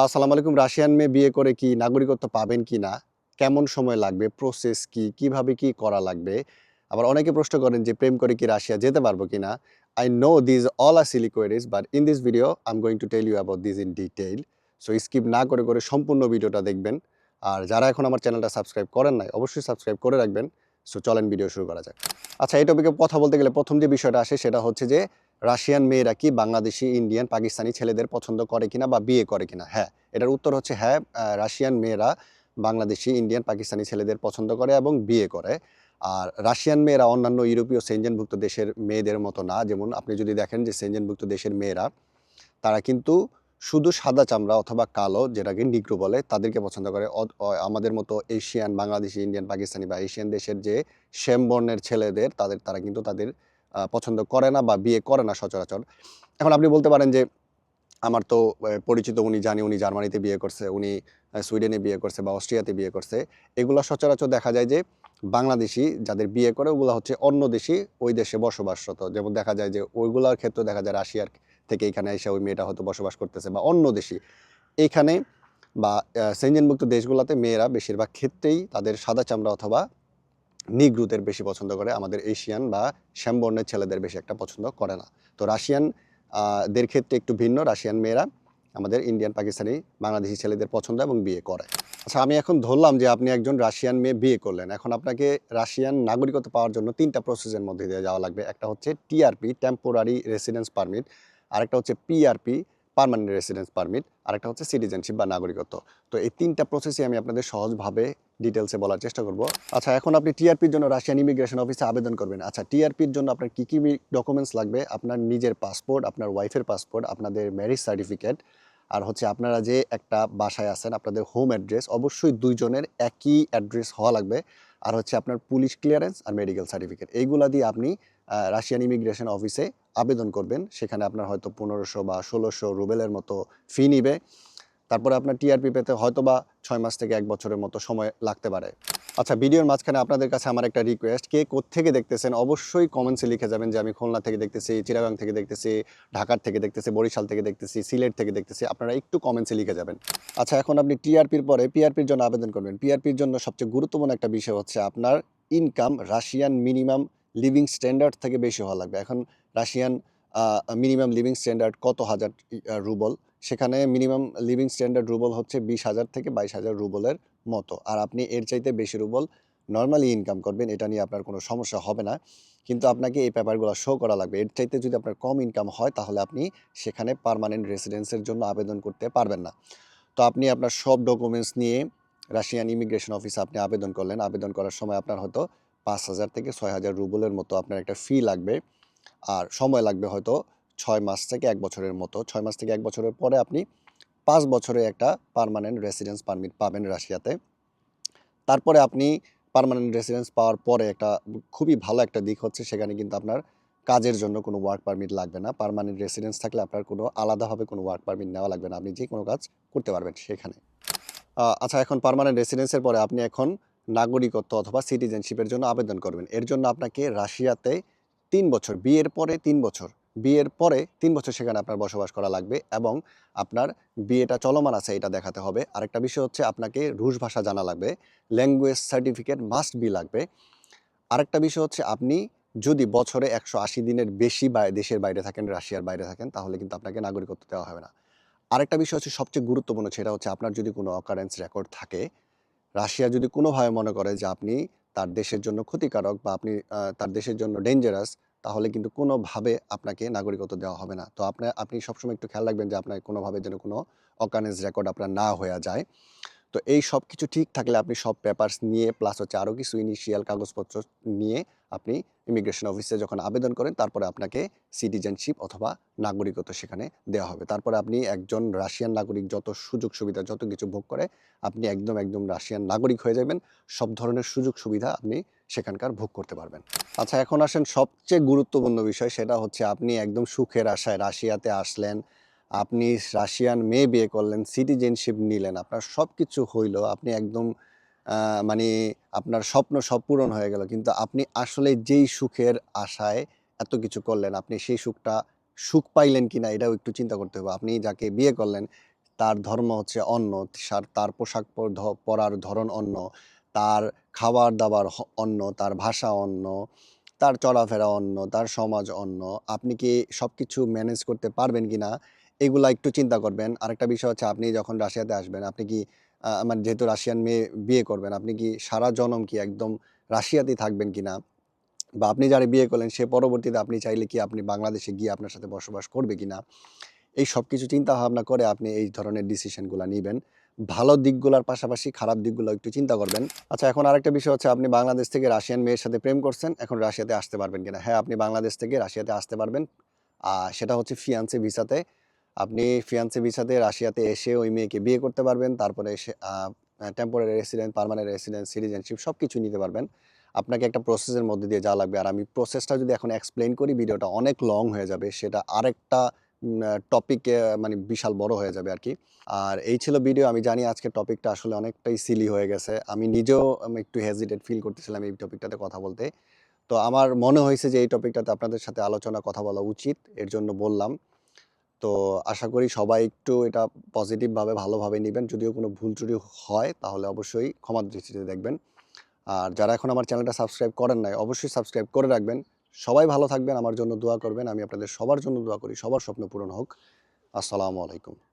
আসসালামু আলাইকুম, রাশিয়ান মেয়ে বিয়ে করে কি নাগরিকত্ব পাবেন কি না কেমন সময় লাগবে? প্রসেস কি? কীভাবে কি করা লাগবে? আবার অনেকে প্রশ্ন করেন যে, প্রেম করে কি রাশিয়া যেতে পারব কিনা? I know these all are silly but in this video I am going to tell you about this in detail so skip না করে করে সম্পূর্ণ ভিডিওটা দেখবেন। আর যারা এখন আমার চ্যানেলটা সাবস্ক্রাইব করেন নাই, অবশ্যই সাবস্ক্রাইব করে রাখবেন। সো চলেন ভিডিও শুরু করা যাক। আচ্ছা এই টপিকে কথা বলতে গেলে প্রথম যে বিষয়টা আসে, সেটা হচ্ছে যে রাশিয়ান মেয়েরা কি বাংলাদেশি, ইন্ডিয়ান, পাকিস্তানি ছেলেদের পছন্দ করে কিনা বা বিয়ে করে কিনা? হ্যাঁ এটার উত্তর হচ্ছে হ্যাঁ রাশিয়ান মেয়েরা বাংলাদেশি, ইন্ডিয়ান, পাকিস্তানি ছেলেদের পছন্দ করে এবং বিয়ে করে। আর রাশিয়ান মেয়েরা অন্যান্য ইউরোপীয় সেনজেনভুক্ত দেশের মেয়েদের মতো না। যেমন আপনি যদি দেখেন যে সেনজেনভুক্ত দেশের মেয়েরা, তারা কিন্তু শুধু সাদা চামড়া অথবা কালো, যেটাকে নিগ্রো বলে, তাদেরকে পছন্দ করে। আমাদের মতো এশিয়ান বাংলাদেশি ইন্ডিয়ান পাকিস্তানি বা এশিয়ান দেশের যে শ্যাম বর্ণের ছেলেদের, তাদের, তারা কিন্তু তাদের পছন্দ করে না বা বিয়ে করে না সচরাচর। এখন আপনি বলতে পারেন যে আমার তো পরিচিত উনি জানি উনি জার্মানিতে বিয়ে করছে উনি সুইডেনে বিয়ে করছে বা অস্ট্রিয়াতে বিয়ে করছে। এগুলো সচরাচর দেখা যায় যে বাংলাদেশি যাদের বিয়ে করে ওগুলো হচ্ছে অন্য দেশি ওই দেশে বসবাসরত। যেমন দেখা যায় যে ওইগুলোর ক্ষেত্রে দেখা যায় রাশিয়ার থেকে এখানে এসে ওই মেয়েটা হয়তো বসবাস করতেছে বা অন্য দেশি। এখানে বা আহ, সেনজেনমুক্ত দেশগুলোতে মেয়েরা বেশিরভাগ ক্ষেত্রেই তাদের সাদা চামড়া অথবা নিগ্রুদের বেশি পছন্দ করে, আমাদের এশিয়ান বা শ্যামবর্ণের ছেলেদের বেশি একটা পছন্দ করে না। তো রাশিয়ান দের ক্ষেত্রে একটু ভিন্ন, রাশিয়ান মেয়েরা আমাদের ইন্ডিয়ান, পাকিস্তানি, বাংলাদেশি ছেলেদের পছন্দ এবং বিয়ে করে। আচ্ছা আমি এখন ধরলাম যে আপনি একজন রাশিয়ান মেয়ে বিয়ে করলেন। এখন আপনাকে রাশিয়ান নাগরিকত্ব পাওয়ার জন্য তিনটা প্রসেসের মধ্যে দিয়ে যাওয়া লাগবে। একটা হচ্ছে টিআরপি টেম্পোরারি রেসিডেন্স পারমিট আরেকটা হচ্ছে পিআরপি পার্মানেন্ট রেসিডেন্স পারমিট আরেকটা হচ্ছে সিটিজেনশিপ বা নাগরিকত্ব। তো এই তিনটা প্রসেসই আমি আপনাদের সহজভাবে ডিটেলসে বলার চেষ্টা করব। আচ্ছা এখন আপনি টিআরপির জন্য রাশিয়ান ইমিগ্রেশন অফিসে আবেদন করবেন। আচ্ছা টিআরপির জন্য আপনার কী কী ডকুমেন্টস লাগবে? আপনার নিজের পাসপোর্ট আপনার ওয়াইফের পাসপোর্ট আপনাদের ম্যারেজ সার্টিফিকেট আর হচ্ছে আপনারা যে একটা বাসায় আছেন, আপনাদের হোম অ্যাড্রেস অবশ্যই দুইজনের একই অ্যাড্রেস হওয়া লাগবে। আর হচ্ছে আপনার পুলিশ ক্লিয়ারেন্স আর মেডিকেল সার্টিফিকেট এইগুলা দিয়ে আপনি রাশিয়ান ইমিগ্রেশন অফিসে আবেদন করবেন। সেখানে আপনার হয়তো পনেরোশো বা ষোলোশো রুবেলের মতো ফি নিবে। তারপরে আপনার টিআরপি পেতে হয়তো বা ছয় মাস থেকে এক বছরের মতো সময় লাগতে পারে। আচ্ছা ভিডিওর মাঝখানে আপনাদের কাছে আমার একটা রিকোয়েস্ট কে থেকে দেখতেছেন অবশ্যই কমেন্টসে লিখে যাবেন যে, আমি খুলনা থেকে দেখতেছি চিরাগাং থেকে দেখতেছি, ঢাকার থেকে দেখতেছি, বরিশাল থেকে দেখতেছি, সিলেট থেকে দেখতেছি। আপনারা একটু কমেন্টসে লিখে যাবেন। আচ্ছা এখন আপনি টিআরপির পরে পিআরপির জন্য আবেদন করবেন। পিআরপির জন্য সবচেয়ে গুরুত্বপূর্ণ একটা বিষয় হচ্ছে আপনার income Russian minimum living standard থেকে বেশি হওয়া লাগবে। এখন রাশিয়ান মিনিমাম লিভিং স্ট্যান্ডার্ড কত হাজার রুবল সেখানে মিনিমাম লিভিং স্ট্যান্ডার্ড রুবল হচ্ছে বিশ হাজার থেকে বাইশ হাজার রুবলের মতো। আর আপনি এর চাইতে বেশি রুবল নর্মালি ইনকাম করবেন, এটা নিয়ে আপনার কোনো সমস্যা হবে না। কিন্তু আপনাকে এই পেপারগুলো শো করা লাগবে। এর চাইতে যদি আপনার কম ইনকাম হয়, তাহলে আপনি সেখানে পার্মানেন্ট রেসিডেন্সের জন্য আবেদন করতে পারবেন না। তো আপনি আপনার সব ডকুমেন্টস নিয়ে রাশিয়ান ইমিগ্রেশন অফিসে আপনি আবেদন করলেন। আবেদন করার সময় আপনার হয়তো পাঁচ হাজার থেকে ছয় হাজার রুবলের মতো আপনার একটা ফি লাগবে। আর সময় লাগবে হয়তো ছয় মাস থেকে এক বছরের মতো। ছয় মাস থেকে এক বছরের পরে আপনি পাঁচ বছরে একটা পারমানেন্ট রেসিডেন্স পারমিট পাবেন রাশিয়াতে। তারপরে আপনি পারমানেন্ট রেসিডেন্স পাওয়ার পরে একটা খুবই ভালো একটা দিক হচ্ছে সেখানে কিন্তু আপনার কাজের জন্য কোনো ওয়ার্ক পারমিট লাগবে না। পারমানেন্ট রেসিডেন্স থাকলে আপনার কোনো আলাদাভাবে কোনো ওয়ার্ক পারমিট নেওয়া লাগবে না। আপনি যে কোনো কাজ করতে পারবেন সেখানে। আচ্ছা এখন পারমানেন্ট রেসিডেন্সের পরে আপনি এখন নাগরিকত্ব অথবা সিটিজেনশিপের জন্য আবেদন করবেন। এর জন্য আপনাকে রাশিয়াতে তিন বছর, বিয়ের পরে তিন বছর, বিয়ের পরে তিন বছর সেখানে আপনার বসবাস করা লাগবে এবং আপনার বিয়েটা চলমান আছে এটা দেখাতে হবে। আরেকটা বিষয় হচ্ছে আপনাকে রুশ ভাষা জানা লাগবে ল্যাঙ্গুয়েজ সার্টিফিকেট মাস্ট বি লাগবে। আরেকটা বিষয় হচ্ছে আপনি যদি বছরে একশো আশি দিনের বেশি দেশের বাইরে থাকেন, রাশিয়ার বাইরে থাকেন, তাহলে কিন্তু আপনাকে নাগরিকত্ব দেওয়া হবে না। আরেকটা বিষয় হচ্ছে সবচেয়ে গুরুত্বপূর্ণ, সেটা হচ্ছে আপনার যদি কোনো অকারেন্স রেকর্ড থাকে, রাশিয়া যদি কোনোভাবে মনে করে যে আপনি তার দেশের জন্য ক্ষতিকারক বা আপনি তার দেশের জন্য ডেঞ্জারাস তাহলে কিন্তু কোনোভাবে আপনাকে নাগরিকত্ব দেওয়া হবে না। তো আপনার আপনি সবসময় একটু খেয়াল রাখবেন যে আপনার কোনোভাবে যেন কোনো অকানেস রেকর্ড আপনার না হয়ে যায়। তো এই সব কিছু ঠিক থাকলে আপনি সব পেপারস নিয়ে প্লাস হচ্ছে আরও কিছু ইনিশিয়াল কাগজপত্র নিয়ে আপনি ইমিগ্রেশন অফিসে যখন আবেদন করেন, তারপরে আপনাকে সিটিজেনশিপ অথবা নাগরিকত্ব সেখানে দেওয়া হবে। তারপরে আপনি একজন রাশিয়ান নাগরিক, যত সুযোগ সুবিধা, যত কিছু ভোগ করে, আপনি একদম একদম রাশিয়ান নাগরিক হয়ে যাবেন। সব ধরনের সুযোগ সুবিধা আপনি সেখানকার ভোগ করতে পারবেন। আচ্ছা এখন আসেন সবচেয়ে গুরুত্বপূর্ণ বিষয়, সেটা হচ্ছে আপনি একদম সুখের আশায় রাশিয়াতে আসলেন, আপনি রাশিয়ান মেয়ে বিয়ে করলেন সিটিজেনশিপ নিলেন, আপনার সব কিছু হইল, আপনি একদম মানে আপনার স্বপ্ন সব পূরণ হয়ে গেল। কিন্তু আপনি আসলে যেই সুখের আশায় এত কিছু করলেন, আপনি সেই সুখটা সুখ পাইলেন কি না এটাও একটু চিন্তা করতে হবে। আপনি যাকে বিয়ে করলেন, তার ধর্ম হচ্ছে অন্য তার পোশাক পরার ধরন অন্য তার খাবার দাবার অন্য তার ভাষা অন্য তার চলাফেরা অন্য তার সমাজ অন্য আপনি কি সব কিছু ম্যানেজ করতে পারবেন কি না এগুলা একটু চিন্তা করবেন। আরেকটা বিষয় হচ্ছে আপনি যখন রাশিয়াতে আসবেন, আপনি কি আহ, মানে যেহেতু রাশিয়ান মেয়ে বিয়ে করবেন আপনি কি সারা জনম কি একদম রাশিয়াতেই থাকবেন কিনা বা আপনি যারা বিয়ে করলেন সে পরবর্তীতে আপনি চাইলে কি আপনি বাংলাদেশে গিয়ে আপনার সাথে বসবাস করবে কিনা এই সব কিছু চিন্তা ভাবনা করে আপনি এই ধরনের ডিসিশনগুলো নেবেন। ভালো দিকগুলোর পাশাপাশি খারাপ দিকগুলো একটু চিন্তা করবেন। আচ্ছা এখন আরেকটা বিষয় হচ্ছে আপনি বাংলাদেশ থেকে রাশিয়ান মেয়ের সাথে প্রেম করছেন এখন রাশিয়াতে আসতে পারবেন কিনা? হ্যাঁ আপনি বাংলাদেশ থেকে রাশিয়াতে আসতে পারবেন। আর সেটা হচ্ছে ফিয়ান্সে ভিসাতে আপনি ফিয়ান্সে ভিসাতে রাশিয়াতে এসে ওই মেয়েকে বিয়ে করতে পারবেন, তারপরে এসে temporary resident permanent resident citizenship সব কিছু নিতে পারবেন। আপনাকে একটা প্রসেসের মধ্যে দিয়ে যাওয়া লাগবে। আর আমি প্রসেসটা যদি এখন এক্সপ্লেন করি, ভিডিওটা অনেক লং হয়ে যাবে। সেটা আরেকটা টপিকে মানে বিশাল বড় হয়ে যাবে আর কি আর এই ছিল ভিডিও আমি জানি আজকে টপিকটা আসলে অনেকটাই সিলি হয়ে গেছে। আমি নিজেও একটু হেজিটেট ফিল করতেছিলাম এই টপিকটাতে কথা বলতে। তো আমার মনে হয়েছে যে এই টপিকটাতে আপনাদের সাথে আলোচনা, কথা বলা উচিত। এর জন্য বললাম। তো আশা করি সবাই একটু এটা পজিটিভভাবে ভালোভাবে নেবেন। যদিও কোনো ভুল ত্রুটি হয়, তাহলে অবশ্যই ক্ষমা দৃষ্টিতে দেখবেন। আর যারা এখন আমার চ্যানেলটা সাবস্ক্রাইব করেন নাই, অবশ্যই সাবস্ক্রাইব করে রাখবেন। সবাই ভালো থাকবেন, আমার জন্য দোয়া করবেন। আমি আপনাদের সবার জন্য দোয়া করি, সবার স্বপ্ন পূরণ হোক। আসসালামু আলাইকুম।